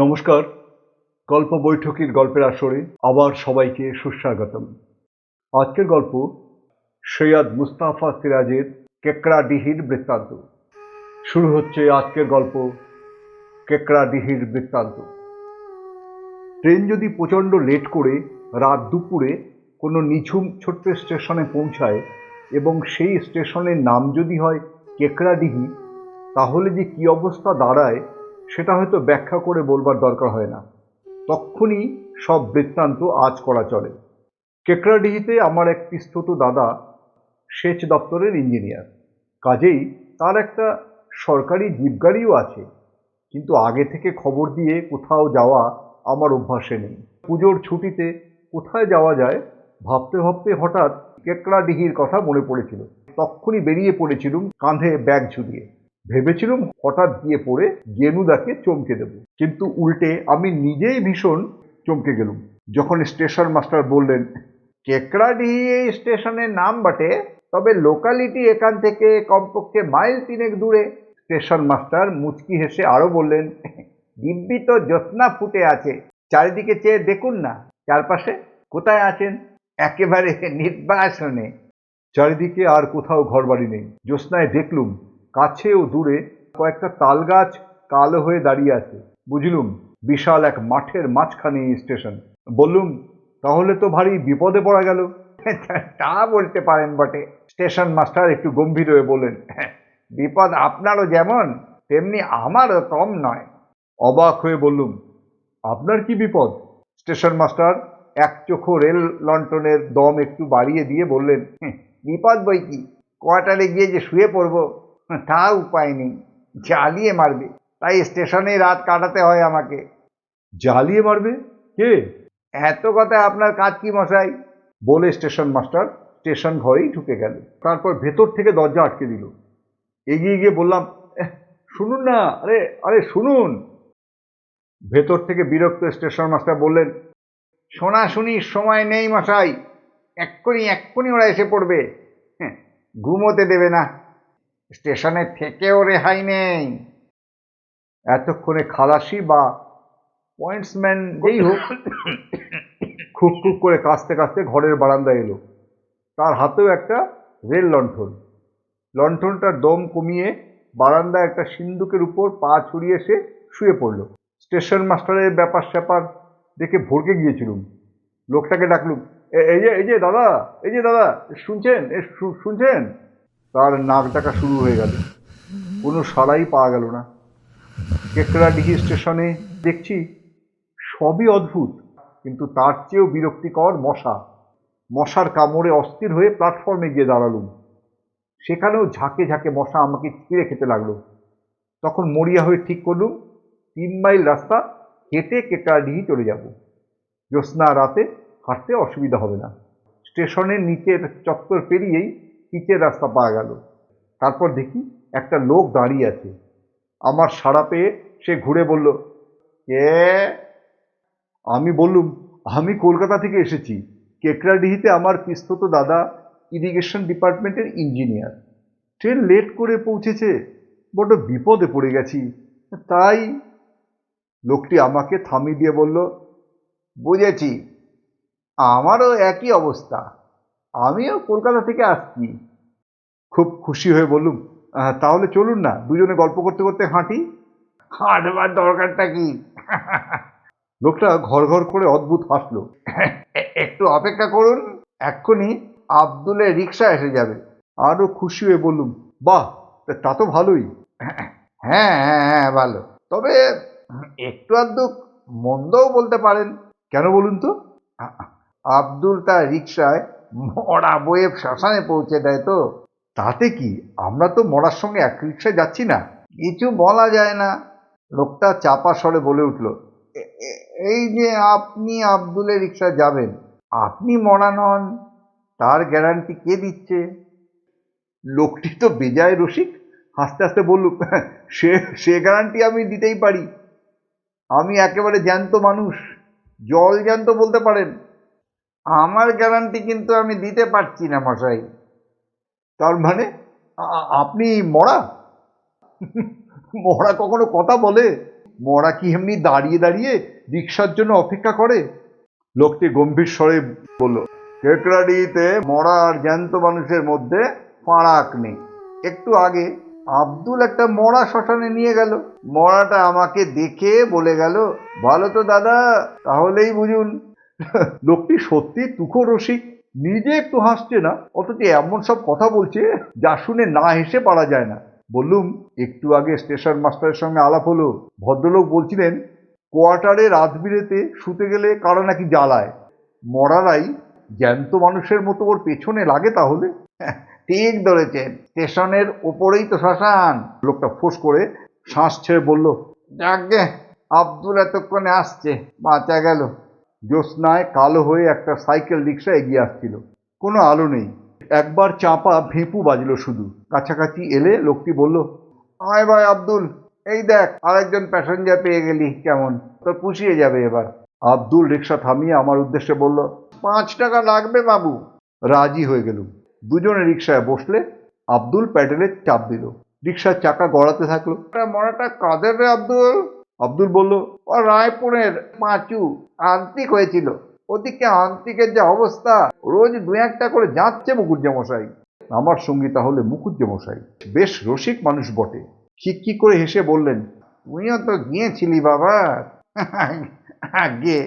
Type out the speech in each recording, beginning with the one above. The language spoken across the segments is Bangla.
নমস্কার, গল্প বৈঠকের গল্পের আসরে আবার সবাইকে সুস্বাগতম। আজকের গল্প সৈয়দ মুস্তাফা সিরাজের কেকড়াডিহির বৃত্তান্ত। শুরু হচ্ছে আজকের গল্প কেকড়াডিহির বৃত্তান্ত। ট্রেন যদি প্রচণ্ড লেট করে রাত দুপুরে কোনো নিঝুম ছোট্ট স্টেশনে পৌঁছায় এবং সেই স্টেশনের নাম যদি হয় কেকড়াডিহি, তাহলে যে কী অবস্থা দাঁড়ায় সেটা হয়তো ব্যাখ্যা করে বলবার দরকার হয় না। তক্ষুনি সব বৃত্তান্ত আজ করা চলে। কেকড়াডিহিতে আমার এক পিস্তত দাদা সেচ দপ্তরের ইঞ্জিনিয়ার। কাজেই তার একটা সরকারি জিপ গাড়িও আছে। কিন্তু আগে থেকে খবর দিয়ে কোথাও যাওয়া আমার অভ্যাসে নেই। পুজোর ছুটিতে কোথায় যাওয়া যায় ভাবতে ভাবতে হঠাৎ কেকড়াডিহির কথা মনে পড়েছিল। তক্ষুনি বেরিয়ে পড়েছিলুম কাঁধে ব্যাগ ঝুলিয়ে। ভেবেছিলুম হঠাৎ গিয়ে পড়ে গেনুদাকে চমকে দেব। কিন্তু উল্টে আমি নিজেই ভীষণ চমকে গেলুম। যখন স্টেশন মাস্টার বললেন কেকড়াডিহি এই স্টেশনের নাম বটে, তবে লোকালিটি এখান থেকে কমপক্ষে মাইল তিনেক দূরে। স্টেশন মাস্টার মুচকি হেসে আরও বললেন, দিব্যি তো জ্যোৎস্না ফুটে আছে, চারিদিকে চেয়ে দেখুন না, চারপাশে কোথায় আছেন? একেবারে নির্বাসনে। চারিদিকে আর কোথাও ঘরবাড়ি নেই। জ্যোৎস্নায় দেখলুম কাছে ও দূরে কয়েকটা তাল গাছ কালো হয়ে দাঁড়িয়ে আছে। বুঝলুম বিশাল এক মাঠের মাঝখানে স্টেশন। বললুম তাহলে তো ভারী বিপদে পড়া গেল। তা বলতে পারেন বটে। স্টেশন মাস্টার একটু গম্ভীর হয়ে বললেন বিপদ আপনারও যেমন তেমনি আমারও কম নয়। অবাক হয়ে বললুম আপনার কি বিপদ? স্টেশন মাস্টার এক চোখো রেল লন্ঠনের দম একটু বাড়িয়ে দিয়ে বললেন "হুঁ, বিপদ বই কি? কোয়ার্টারে গিয়ে যে শুয়ে পড়ব তা উপায় নেই। জ্বালিয়ে মারবে। তাই স্টেশনে রাত কাটাতে হয় আমাকে। জ্বালিয়ে মারবে? কে? এত কথা আপনার কাজ কি মশাই? বলে স্টেশন মাস্টার স্টেশন ঘরেই ঢুকে গেল। তারপর ভেতর থেকে দরজা আটকে দিল। এগিয়ে গিয়ে বললাম "এহ, শুনুন না। আরে আরে শুনুন। ভেতর থেকে বিরক্ত স্টেশন মাস্টার বললেন শোনাশুনির সময় নেই মশাই। এক্ষুনি এক্ষুনি ওরা এসে পড়বে। হ্যাঁ, ঘুমোতে দেবে না। স্টেশনে থেকেও রেহাই নেই। এতক্ষণে খালাসি বা পয়েন্টসম্যান যেই হোক খুব খুব করে কাঁচতে কাঁচতে ঘরের বারান্দায় এলো। তার হাতেও একটা রেল লণ্ঠন। লণ্ঠনটার দম কমিয়ে বারান্দায় একটা সিন্দুকের উপর পা ছড়িয়ে এসে শুয়ে পড়ল। স্টেশন মাস্টারের ব্যাপার স্যাপার দেখে ভরকে গিয়েছিলুম লোকটাকে ডাকলুম "এ- এই যে এই যে দাদা, এই যে দাদা শুনছেন শুনছেন? তার নাক ডাকা শুরু হয়ে গেল। কোনো সাড়াই পাওয়া গেল না। কেকড়াডিহি স্টেশনে দেখছি সবই অদ্ভুত, কিন্তু তার চেয়েও বিরক্তিকর মশা। মশার কামড়ে অস্থির হয়ে প্ল্যাটফর্মে গিয়ে দাঁড়ালুম। সেখানেও ঝাঁকে ঝাঁকে মশা আমাকে ছিঁড়ে খেতে লাগল। তখন মরিয়া হয়ে ঠিক করলুম তিন মাইল রাস্তা হেঁটে কেকড়াডিহি চলে যাব। জ্যোৎস্না রাতে হাঁটতে অসুবিধা হবে না। স্টেশনের নিচের চত্বর পেরিয়েই পিচের রাস্তা পাওয়া গেল। তারপর দেখি একটা লোক দাঁড়িয়ে আছে। আমার সাড়া পেয়ে সে ঘুরে বলল, কে? আমি বললুম, আমি কলকাতা থেকে এসেছি। কেকরাডিহিতে আমার পিস্তত দাদা ইরিগেশন ডিপার্টমেন্টের ইঞ্জিনিয়ার। ট্রেন লেট করে পৌঁছেছে, বড্ড বিপদে পড়ে গেছি। তাই লোকটি আমাকে থামিয়ে দিয়ে বলল, বুঝেছি, আমারও একই অবস্থা। আমিও কলকাতা থেকে আসছি। খুব খুশি হয়ে বললুম তাহলে চলুন না দুজনে গল্প করতে করতে হাঁটি। হাঁটবার দরকারটা কি? লোকটা ঘর ঘর করে অদ্ভুত হাসলো। একটু অপেক্ষা করুন এক্ষুনি আব্দুলের রিক্সা এসে যাবে। আরও খুশি হয়ে বললুম বাহ তা- তা ভালোই। হ্যাঁ হ্যাঁ হ্যাঁ ভালো। তবে একটু আধটু মন্দও বলতে পারেন। কেন বলুন তো? আব্দুল তার রিক্সায় মরা বয়ে শ্মশানে পৌঁছে দেয় তো। তাতে কি? আমরা তো মরার সঙ্গে এক রিক্সায় যাচ্ছি না। কিছু বলা যায় না। লোকটা চাপা স্বরে বলে উঠল, "এ- এ- এই যে আপনি আব্দুলের রিক্সা যাবেন, আপনি মরা নন, তার গ্যারান্টি কে দিচ্ছে? লোকটি তো বেজায় রসিক, হাসতে হাসতে বলল, সে সে গ্যারান্টি আমি দিতেই পারি। আমি একেবারে জ্যান্ত মানুষ, জল জ্যান্ত বলতে পারেন। আমার গ্যারান্টি কিন্তু আমি দিতে পারছি না, মশাই। তার মানে আপনি মরা? মরা কখনো কথা বলে? মরা কি এমনি দাঁড়িয়ে দাঁড়িয়ে রিক্সার জন্য অপেক্ষা করে? লোকটি গম্ভীর স্বরে বলল, কেকড়াডিতে মরা আর জ্যান্ত মানুষের মধ্যে ফারাক নেই। একটু আগে আব্দুল একটা মরা শ্মশানে নিয়ে গেল। মরাটা আমাকে দেখে বলে গেল, ভালো তো দাদা, তাহলেই বুঝুন। লোকটি সত্যি তুখো রসিক নিজে একটু হাসছে না, অথচ এমন সব কথা বলছে যা শুনে না হেসে পারা যায় না। বললুম, একটু আগে স্টেশন মাস্টারের সঙ্গে আলাপ হলো। ভদ্রলোক বলছিলেন, কোয়ার্টারে রাত বিরেতে শুতে গেলে কারও নাকি জ্বালায়? মরারাই জ্যান্ত মানুষের মতো ওর পেছনে লাগে তাহলে? ঠিক ধরেছেন, স্টেশনের ওপরেই তো শ্মশান। লোকটা ফোঁস করে শ্বাস ছেড়ে বলল, যাকে আব্দুল এতক্ষণে আসছে, বাঁচা গেল। জ্যোৎস্নায় কালো হয়ে একটা সাইকেল রিক্সা এগিয়ে আসছিল। কোনো আলো নেই। একবার চাপা ভেঁপু বাজলো শুধু। কাছাকাছি এলে লোকটি বলল, আয় ভাই আব্দুল, এই দেখ, আরেকজন প্যাসেঞ্জার পেয়ে গেলি, কেমন? তোর পুষিয়ে যাবে এবার। আব্দুল রিক্সা থামিয়ে আমার উদ্দেশ্যে বলল, পাঁচ টাকা লাগবে বাবু। রাজি হয়ে গেলুম। দুজনে রিক্সায় বসলে আব্দুল প্যাডেলে চাপ দিল। রিক্সার চাকা গড়াতে থাকল মরাটা কাদের রে আব্দুল। আব্দুল বলল, ও রায়পুরের পাঁচু আন্তিক হয়েছিল। ওদিকে আন্তিকের যে অবস্থা, রোজ দু একটা করে যাচ্ছে মুকুজ্জা মশাই আমার সঙ্গী তাহলে মুকুজ্জা মশাই বেশ রসিক মানুষ বটে। খিকখি করে হেসে বললেন তুইও তো গিয়েছিলি বাবা। আগে।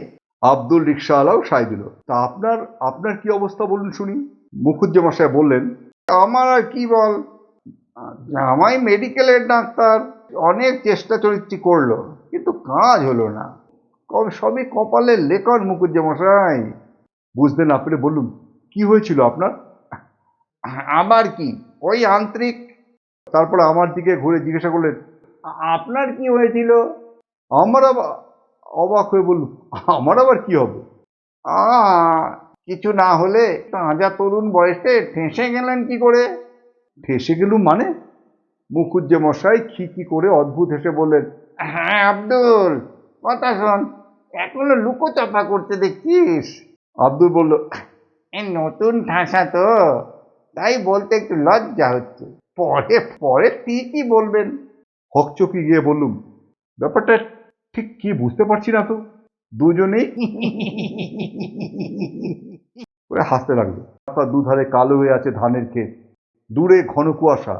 আব্দুল রিক্সাওয়ালাও সাই দিল, তা আপনার আপনার কি অবস্থা বলুন শুনি। মুখুজ্জা মশাই বললেন, আমার আর কি বল, জামাই মেডিকেলের ডাক্তার অনেক চেষ্টা চরিত্রি করল। কিন্তু কাজ হলো না। কবে সবই কপালের লেখন মুখুজ্জা মশাই বুঝতে না পেরে বলুন কি হয়েছিল আপনার? আবার কি? ওই আন্তরিক। তারপর আমার দিকে ঘুরে জিজ্ঞাসা করলেন, আপনার কি হয়েছিল? আমার আবার অবাক হয়ে বলল আমার আবার কি হবে? আ, কিছু না হলে তাজা তরুণ বয়সে ঠেসে গেলেন কি করে? ঠেসে গেলুম মানে? মুখুজ্জে মশাই খিকি করে অদ্ভুত হেসে বললেন হ্যাঁ আব্দুল কথা শোন। এখনও লুকো চাপা করতে দেখছিস? আব্দুল বলল এই নতুন ঠাসা তো তাই বলতে একটু লজ্জা হচ্ছে। পরে পরে ঠিকই বলবেন। হকচকি গিয়ে বললুম ব্যাপারটা ঠিক কি বুঝতে পারছি না তো দুজনেই করে হাসতে লাগল। রাস্তার দুধারে কালো হয়ে আছে ধানের ক্ষেত দূরে ঘন কুয়াশা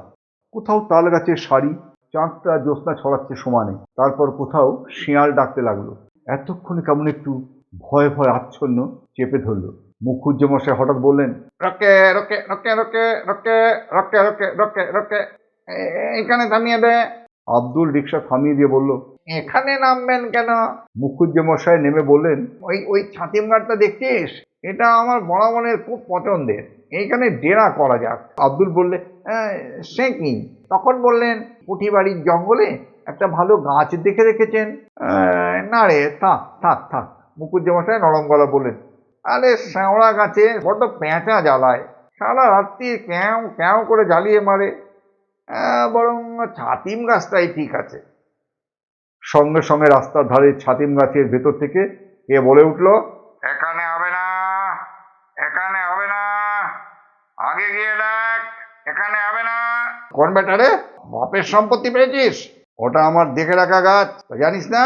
কোথাও তাল গাছের শাড়ি চাঁদটা জ্যোৎস্না ছড়াচ্ছে সমানে। তারপর কোথাও শিয়াল ডাকতে লাগল। এতক্ষণে কেমন একটু ভয় ভয় আচ্ছন্ন চেপে ধরলো। মুখুজ্জ মশাই হঠাৎ বললেন, রকে রকে রকে রকে রকে রকে রকে রকে রকে এখানে থামিয়ে দে। আব্দুল রিক্সা থামিয়ে দিয়ে বলল, এখানে নামবেন কেন? মুখুজ্জ মশাই নেমে বললেন, ওই ওই ছাতিম গাছটা দেখছিস এটা আমার বরাবরের খুব পছন্দের। এইখানে ডেরা করা যাক। আব্দুল বললে "আহ, সে কি? তখন বললেন পুঁঠিবাড়ির জঙ্গলে একটা ভালো গাছ দেখে রেখেছেন। না রে থাক থাক থাক। মুকুজ্জমশাই নরম গলা বললেন আরে শ্যাওড়া গাছে বড্ড পেঁচা জ্বালায়। সারা রাত্রি ক্যাও ক্যাও করে জ্বালিয়ে মারে। বরং ছাতিম গাছটাই ঠিক আছে। সঙ্গে সঙ্গে রাস্তার ধারে ছাতিম গাছের ভেতর থেকে কে বলে উঠল এখানে হবে না এখানে হবে না আগে গিয়ে দেখ এখানে হবে না কোন বেটারে বাপের সম্পত্তি পেয়েছিস। ওটা আমার দেখে রাখা গাছ। জানিস না?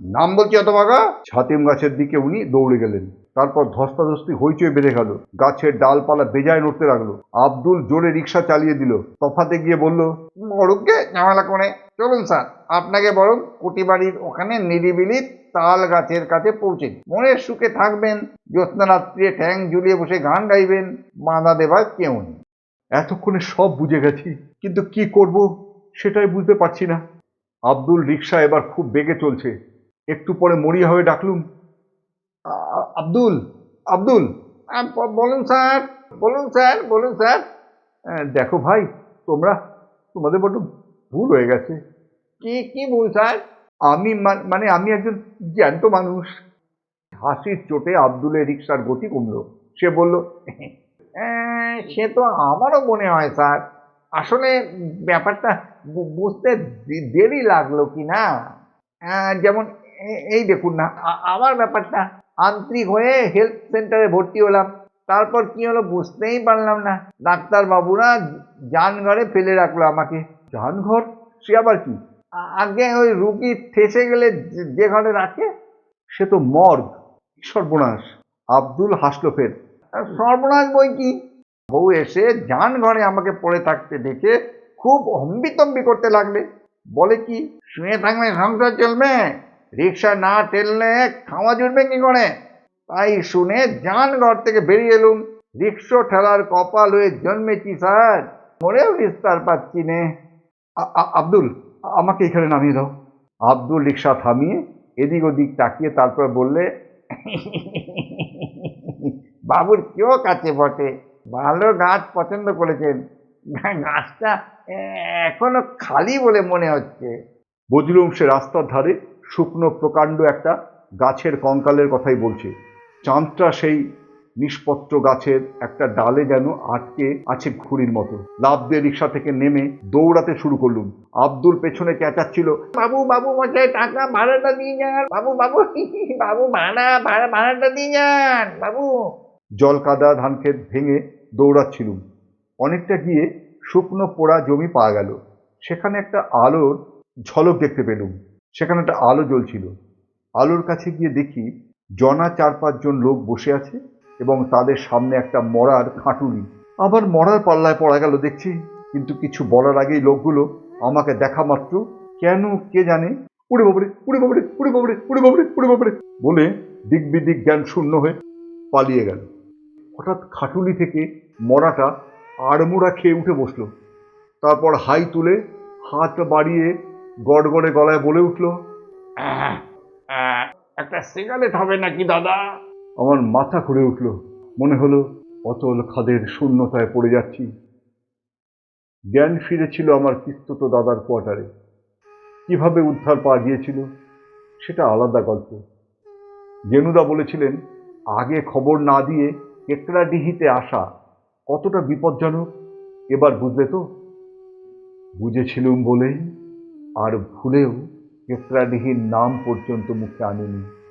নাম বলছি অত বাগা ছাতিম গাছের দিকে উনি দৌড়ে গেলেন। তারপর ধস্তাধস্তি হইচই বেড়ে গেল। গাছের ডালপালা বেজায় নড়তে লাগল। আব্দুল জোরে রিক্সা চালিয়ে দিল। তফাতে গিয়ে বলল বড়ুককে ঝামেলা করে চলুন স্যার, আপনাকে বরং কুটিবাড়ির ওখানে নিরিবিলি তাল গাছের কাছে পৌঁছে মনের সুখে থাকবেন জ্যোৎস্না রাত্রে ঠ্যাং ঝুলিয়ে বসে গান গাইবেন, বাঁধা দেবার কেউ নেই। এতক্ষণে সব বুঝে গেছি। কিন্তু কি করব সেটাই বুঝতে পারছি না। আব্দুল রিক্সা এবার খুব বেগে চলছে। একটু পরে মরিয়া হয়ে ডাকলুম আব্দুল আব্দুল বলুন স্যার বলুন স্যার বলুন স্যার। দেখো ভাই তোমরা তোমাদের বড্ড ভুল হয়ে গেছে। কি কি ভুল স্যার? আমি মানে আমি একজন জ্যান্ত মানুষ। হাসির চোটে আব্দুলের রিক্সার গতি কমলো। সে বলল "আহ, সে তো আমারও মনে হয় স্যার। আসলে ব্যাপারটা বুঝতে দেরি লাগল কি না? যেমন এই দেখুন না আমার ব্যাপারটা আন্তরিক হয়ে হেলথ সেন্টারে ভর্তি হলাম। তারপর কি হলো বুঝতেই পারলাম না। ডাক্তার বাবুরা যানঘরে ফেলে রাখল আমাকে। যানঘর? সে আবার কি? আগে ওই রুগী ঠেসে গেলে যে- ঘরে রাখে, সে তো মর্গ। সর্বনাশ। আব্দুল হাসলো ফের সর্বনাশ বই কি? বউ এসে যান ঘরে আমাকে পড়ে থাকতে দেখে খুব হম্বিতম্বি করতে লাগলে। বলে কি, শুয়ে থাকলে সংসার চলবে? রিক্সা না টেললে খাওয়া জুটবে কি করে? তাই শুনে যান ঘর থেকে বেরিয়ে এলুম। রিক্সো ঠেলার কপাল হয়ে জন্মেছি, স্যার। মরেও বিস্তার পাচ্ছি নে। আব্দুল, আমাকে এখানে নামিয়ে দাও। আব্দুল রিক্সা থামিয়ে এদিক ওদিক তাকিয়ে তারপর বললে, বাবুর কেউ কাছে বটে। ভালো গাছ পছন্দ করেছেন। গাছটা এখনও খালি বলে মনে হচ্ছে। বুঝলুম সে রাস্তার ধারে শুকনো প্রকাণ্ড একটা গাছের কঙ্কালের কথাই বলছে। চাঁদটা সেই নিষ্পত্র গাছের একটা ডালে যেন আটকে আছে ঘুড়ির মতো। লাভ দিয়ে রিক্সা থেকে নেমে দৌড়াতে শুরু করলুম। আব্দুল পেছনে চেঁচাচ্ছিল, বাবু বাবু মশাই, টাকা ভাড়াটা দিয়ে যান। বাবু বাবু বাবু, ভাড়া ভাড়া, ভাড়াটা দিয়ে যান। বাবু জল কাদা, ধান ক্ষেত ভেঙে দৌড়াচ্ছিলুম। অনেকটা গিয়ে শুকনো পোড়া জমি পাওয়া গেল। সেখানে একটা আলোর ঝলক দেখতে পেলুম। সেখানে একটা আলো জ্বলছিল। আলোর কাছে গিয়ে দেখি জনা চার পাঁচজন লোক বসে আছে এবং তাদের সামনে একটা মরার খাটুলি আবার মরার পাল্লায় পড়া গেল, দেখছি। কিন্তু কিছু বলার আগেই লোকগুলো আমাকে দেখা মাত্র কেন, কে জানে? উড়ে বাবরে উড়ে বাবরে উড়ে বাবরে উড়ে বাবরে উড়ে বাবরে বলে দিক বিদিক জ্ঞান শূন্য হয়ে পালিয়ে গেল। হঠাৎ খাটুলি থেকে মরাটা আড়মোড়া খেয়ে উঠে বসল। তারপর হাই তুলে হাত বাড়িয়ে গড়গড়ে গলায় বলে উঠল একটা সিগারেট হবে নাকি দাদা? আমার মাথা ঘুরে উঠল। মনে হলো অতল খাদের শূন্যতায় পড়ে যাচ্ছি। জ্ঞান ফিরেছিল আমার পিস্তত দাদার কোয়ার্টারে। কীভাবে উদ্ধার পাওয়া গিয়েছিল সেটা আলাদা গল্প। জেনুদা বলেছিলেন, আগে খবর না দিয়ে কেকড়াডিহিতে আসা কতটা বিপজ্জনক? এবার বুঝলে তো? বুঝেছিলুম বলেই, আর ভুলেও কেকড়াডিহির নাম পর্যন্ত মুখে আনিনি।